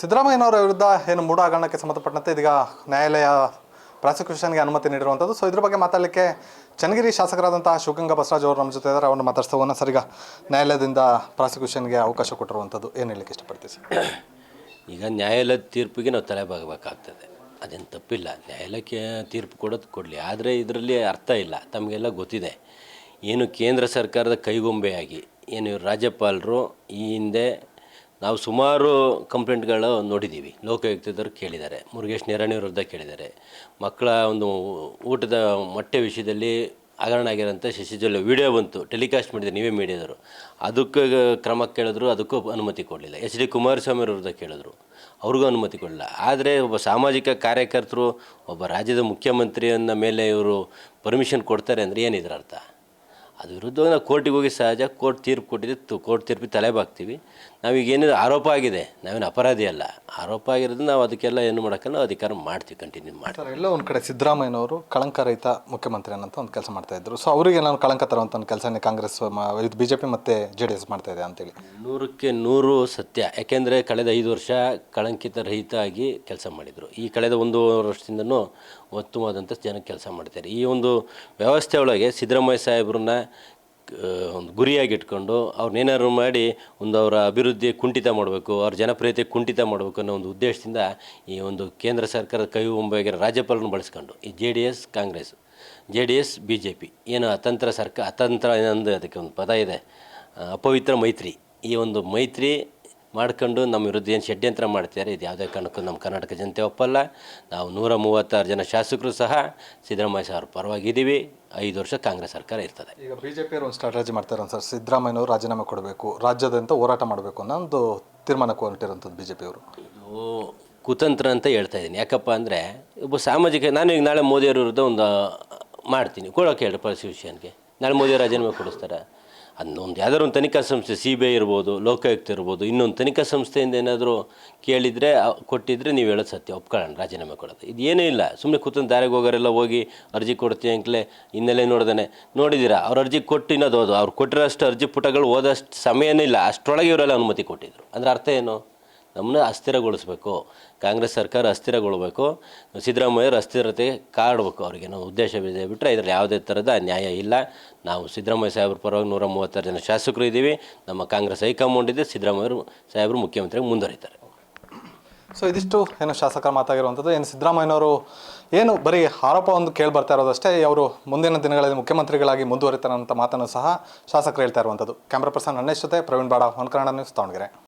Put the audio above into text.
ಸಿದ್ದರಾಮಯ್ಯನವರ ವಿರುದ್ಧ ಏನು ಮೂಡ ಹಗರಣಕ್ಕೆ ಸಂಬಂಧಪಟ್ಟಂತೆ ಇದೀಗ ನ್ಯಾಯಾಲಯ ಪ್ರಾಸಿಕ್ಯೂಷನ್ಗೆ ಅನುಮತಿ ನೀಡಿರುವಂಥದ್ದು. ಸೊ ಇದ್ರ ಬಗ್ಗೆ ಮಾತಾಡಲಿಕ್ಕೆ ಚನ್ನಗಿರಿ ಶಾಸಕರಾದಂತಹ ಶಿವಗಂಗಾ ಬಸವರಾಜ್ ಅವರು ನಮ್ಮ ಜೊತೆ ಇದ್ದಾರೆ ಅವ್ರನ್ನ ಮಾತಾಡ್ಸ್ತಾ ಹೋಗೋಣ ಸರಿಗ ನ್ಯಾಯಾಲಯದಿಂದ ಪ್ರಾಸಿಕ್ಯೂಷನ್ಗೆ ಅವಕಾಶ ಕೊಟ್ಟಿರುವಂಥದ್ದು. ಏನು ಹೇಳಲಿಕ್ಕೆ ಇಷ್ಟಪಡ್ತೀವಿ ಈಗ ನ್ಯಾಯಾಲಯದ ತೀರ್ಪಿಗೆ ನಾವು ತಲೆಬಾಗಬೇಕಾಗ್ತದೆ ಅದೇನು ತಪ್ಪಿಲ್ಲ. ನ್ಯಾಯಾಲಯಕ್ಕೆ ತೀರ್ಪು ಕೊಡೋದು ಕೊಡಲಿ. ಆದರೆ ಇದರಲ್ಲಿ ಅರ್ಥ ಇಲ್ಲ. ತಮಗೆಲ್ಲ ಗೊತ್ತಿದೆ. ಏನು ಕೇಂದ್ರ ಸರ್ಕಾರದ ಕೈಗೊಂಬೆಯಾಗಿ, ಏನು ರಾಜ್ಯಪಾಲರು ಈ ಹಿಂದೆ ನಾವು ಸುಮಾರು ಕಂಪ್ಲೇಂಟ್ಗಳು ನೋಡಿದ್ದೀವಿ. ಲೋಕಾಯುಕ್ತದವ್ರು ಕೇಳಿದ್ದಾರೆ. ಮುರುಗೇಶ್ ನಿರಾಣಿ ವಿರುದ್ಧ ಕೇಳಿದ್ದಾರೆ. ಮಕ್ಕಳ ಒಂದು ಊಟದ ಮೊಟ್ಟೆ ವಿಷಯದಲ್ಲಿ ಹಗರಣ ಆಗಿರೋಂಥ ಶಶಿಜಲ್ ವಿಡಿಯೋ ಬಂತು. ಟೆಲಿಕಾಸ್ಟ್ ಮಾಡಿದ್ರು ನೀವೇ ಮೀಡಿಯಾದವರು. ಅದಕ್ಕೆ ಕ್ರಮ ಕೇಳಿದ್ರು, ಅದಕ್ಕೂ ಅನುಮತಿ ಕೊಡಲಿಲ್ಲ. ಎಚ್ ಡಿ ಕುಮಾರಸ್ವಾಮಿ ವಿರುದ್ಧ ಕೇಳಿದ್ರು. ಅವ್ರಿಗೂ ಅನುಮತಿ ಕೊಡಲಿಲ್ಲ. ಆದರೆ ಒಬ್ಬ ಸಾಮಾಜಿಕ ಕಾರ್ಯಕರ್ತರು, ಒಬ್ಬ ರಾಜ್ಯದ ಮುಖ್ಯಮಂತ್ರಿಯನ್ನ ಮೇಲೆ ಇವರು ಪರ್ಮಿಷನ್ ಕೊಡ್ತಾರೆ ಅಂದರೆ ಏನಿದ್ರ ಅರ್ಥ? ಅದು ವಿರುದ್ಧವಾಗಿ ನಾವು ಕೋರ್ಟಿಗೆ ಹೋಗಿ ಸಹಜ ಕೋರ್ಟ್ ತೀರ್ಪು ಕೊಟ್ಟಿದೆ ತು- ಕೋರ್ಟ್ ತೀರ್ಪಿಗೆ ತಲೆ ಬಾಗ್ತೀವಿ. ನಾವೀಗ ಏನಿದೆ ಆರೋಪ ಆಗಿದೆ. ನಾವೇನು ಅಪರಾಧಿ ಅಲ್ಲ. ಆರೋಪ ಆಗಿರೋದು ನಾವು ಅದಕ್ಕೆಲ್ಲ ಏನು ಮಾಡೋಕ್ಕಲ್ಲ ನಾವು ಅಧಿಕಾರ ಮಾಡ್ತೀವಿ ಕಂಟಿನ್ಯೂ ಮಾಡ್ತಾರೆ ಎಲ್ಲ ಒಂದು ಕಡೆ ಸಿದ್ದರಾಮಯ್ಯನವರು ಕಳಂಕರಹಿತ ಮುಖ್ಯಮಂತ್ರಿ ಅನ್ನೋಂಥ ಒಂದು ಕೆಲಸ ಮಾಡ್ತಾ ಇದ್ರು. ಸೊ ಅವರಿಗೆ ನಾನು ಕಳಂಕ ತರುವಂಥ ಒಂದು ಕೆಲಸ ಕಾಂಗ್ರೆಸ್ ಇದು ಬಿ ಜೆ ಪಿ ಮತ್ತು ಜೆ ಡಿ ಎಸ್ ಮಾಡ್ತಾ ಇದೆ ಅಂತೇಳಿ ನೂರಕ್ಕೆ ನೂರು ಸತ್ಯ. ಯಾಕೆಂದರೆ ಕಳೆದ ಐದು ವರ್ಷ ಕಳಂಕಿತ ರಹಿತ ಆಗಿ ಕೆಲಸ ಮಾಡಿದರು. ಈ ಕಳೆದ ಒಂದು ವರ್ಷದಿಂದನೂ ಉತ್ತಮವಾದಂಥ ಜನಕ್ಕೆ ಕೆಲಸ ಮಾಡ್ತಾರೆ ಈ ಒಂದು ವ್ಯವಸ್ಥೆ ಒಳಗೆ ಸಿದ್ದರಾಮಯ್ಯ ಸಾಹೇಬ್ರನ್ನ ಒಂದು ಗುರಿಯಾಗಿಟ್ಕೊಂಡು ಅವ್ರನ್ನೇನಾದ್ರು ಮಾಡಿ ಒಂದು ಅವರ ಅಭಿವೃದ್ಧಿ ಕುಂಠಿತ ಮಾಡಬೇಕು, ಅವ್ರ ಜನಪ್ರಿಯತೆ ಕುಂಠಿತ ಮಾಡಬೇಕು ಅನ್ನೋ ಒಂದು ಉದ್ದೇಶದಿಂದ ಈ ಒಂದು ಕೇಂದ್ರ ಸರ್ಕಾರದ ಕೈ ಒಂಬಾಗಿರೋ ರಾಜ್ಯಪಾಲರನ್ನು ಬಳಸ್ಕೊಂಡು ಈ J D S Congress, J D S B J P ಏನು ಅತಂತ್ರ ಸರ್ಕಾರ ಅತಂತ್ರ ಏನಂದು ಅದಕ್ಕೆ ಒಂದು ಪದ ಇದೆ ಅಪವಿತ್ರ ಮೈತ್ರಿ. ಈ ಒಂದು ಮೈತ್ರಿ ಮಾಡ್ಕೊಂಡು ನಮ್ಮ ವಿರುದ್ಧ ಏನು ಷಡ್ಯಂತ್ರ ಮಾಡ್ತಿದ್ದಾರೆ, ಇದು ಯಾವುದೇ ಕಾರಣಕ್ಕೂ ನಮ್ಮ ಕರ್ನಾಟಕ ಜನತೆ ಒಪ್ಪಲ್ಲ. ನಾವು ನೂರ ಮೂವತ್ತಾರು ಜನ ಶಾಸಕರು ಸಹ ಸಿದ್ದರಾಮಯ್ಯ ಸಾರ್ ಪರವಾಗಿದ್ದೀವಿ. ಐದು ವರ್ಷ ಕಾಂಗ್ರೆಸ್ ಸರ್ಕಾರ ಇರ್ತದೆ. ಈಗ ಬಿಜೆಪಿ ಜೆ ಪಿಯವರು ಒಂದು ಸ್ಟ್ರಾಟಜಿ ಮಾಡ್ತಾರೆ ಸರ್. ಸಿದ್ದರಾಮಯ್ಯನವರು ರಾಜೀನಾಮೆ ಕೊಡಬೇಕು ರಾಜ್ಯಾದ್ಯಂತ ಹೋರಾಟ ಮಾಡಬೇಕು ಅನ್ನೋ ಒಂದು ತೀರ್ಮಾನಕ್ಕೆ ಜೆ ಪಿಯವರು ಇದು ಕುತಂತ್ರ ಅಂತ ಹೇಳ್ತಾ ಇದ್ದೀನಿ. ಯಾಕಪ್ಪ ಅಂದರೆ ಒಬ್ಬ ಸಾಮಾಜಿಕ ನಾನು ಈಗ ನಾಳೆ ಮೋದಿಯವ್ರ ವಿರುದ್ಧ ಒಂದು ಮಾಡ್ತೀನಿ. ಕೊಡೋಕೆ ಹೇಳಿ ಪರಿಶೀಲಿಷನ್ಗೆ ನಾಳೆ ಮೋದಿಯವ್ರು ರಾಜೀನಾಮೆ ಕೊಡಿಸ್ತಾರೆ? ಅದನ್ನೊಂದು ಯಾವ್ದಾದ್ರು ಒಂದು ತನಿಖಾ ಸಂಸ್ಥೆ ಸಿ ಬಿ ಐ ಇರ್ಬೋದು, ಲೋಕಾಯುಕ್ತ ಇರ್ಬೋದು, ಇನ್ನೊಂದು ತನಿಖಾ ಸಂಸ್ಥೆಯಿಂದ ಏನಾದರೂ ಕೇಳಿದರೆ ಕೊಟ್ಟಿದ್ರೆ ನೀವು ಹೇಳೋದು ಸತ್ಯ, ಒಪ್ಕೊಳ್ಳೋಣ, ರಾಜೀನಾಮೆ ಕೊಡೋದು. ಇದು ಏನೂ ಇಲ್ಲ. ಸುಮ್ಮನೆ ಕೂತಂದು ದಾರಿಗೆ ಹೋಗೋರೆಲ್ಲ ಹೋಗಿ ಅರ್ಜಿ ಕೊಡ್ತೀವಿ ಅಂತಲೇ ಹಿನ್ನೆಲೆ ನೋಡ್ದಾನೆ. ನೋಡಿದ್ದೀರಾ ಅವ್ರ ಅರ್ಜಿ ಕೊಟ್ಟು ಇನ್ನೋದು ಅವ್ರು ಕೊಟ್ಟಿರೋಷ್ಟು ಅರ್ಜಿ ಪುಟಗಳು ಓದೋಷ್ಟು ಸಮಯನೇ ಇಲ್ಲ ಅಷ್ಟರೊಳಗೆ ಇವರೆಲ್ಲ ಅನುಮತಿ ಕೊಟ್ಟಿದ್ದರು ಅಂದರೆ ಅರ್ಥ ಏನು? ನಮ್ಮನ್ನ ಅಸ್ಥಿರಗೊಳಿಸ್ಬೇಕು. ಕಾಂಗ್ರೆಸ್ ಸರ್ಕಾರ ಅಸ್ಥಿರಗೊಳ್ಬೇಕು. ಸಿದ್ದರಾಮಯ್ಯರು ಅಸ್ಥಿರತೆ ಕಾಡಬೇಕು ಅವ್ರಿಗೆ. ನಾವು ಉದ್ದೇಶ ಇದೆ ಬಿಟ್ಟರೆ ಇದರಲ್ಲಿ ಯಾವುದೇ ಥರದ ನ್ಯಾಯ ಇಲ್ಲ. ನಾವು ಸಿದ್ದರಾಮಯ್ಯ ಸಾಹೇಬ್ರ ಪರವಾಗಿ ನೂರ ಮೂವತ್ತಾರು ಜನ ಶಾಸಕರು ಇದ್ದೀವಿ. ನಮ್ಮ ಕಾಂಗ್ರೆಸ್ ಹೈಕಮಾಂಡ್ ಇದೆ. ಸಿದ್ದರಾಮಯ್ಯರು ಸಾಹೇಬರು ಮುಖ್ಯಮಂತ್ರಿಯಾಗಿ ಮುಂದುವರಿತಾರೆ. ಸೊ ಇದಿಷ್ಟು ಏನು ಶಾಸಕರ ಮಾತಾಗಿರುವಂಥದ್ದು. ಏನು ಸಿದ್ದರಾಮಯ್ಯನವರು ಏನು ಬರೀ ಆರೋಪ ಒಂದು ಕೇಳಿ ಬರ್ತಾ ಇರೋದಷ್ಟೇ ಅವರು ಮುಂದಿನ ದಿನಗಳಲ್ಲಿ ಮುಖ್ಯಮಂತ್ರಿಗಳಾಗಿ ಮುಂದುವರಿತಾರೆ ಅಂತ ಮಾತನ್ನು ಸಹ ಶಾಸಕರು ಹೇಳ್ತಾ ಇರುವಂಥದ್ದು. ಕ್ಯಾಮ್ರಾ ಪರ್ಸನ್ ಅಣ್ಣೇಶ್ ಜೊತೆ ಪ್ರವೀಣ್ ಬಾಡ, ಹೊನ್ಕರಣ ನ್ಯೂಸ್ ದಾವಣಗೆರೆ.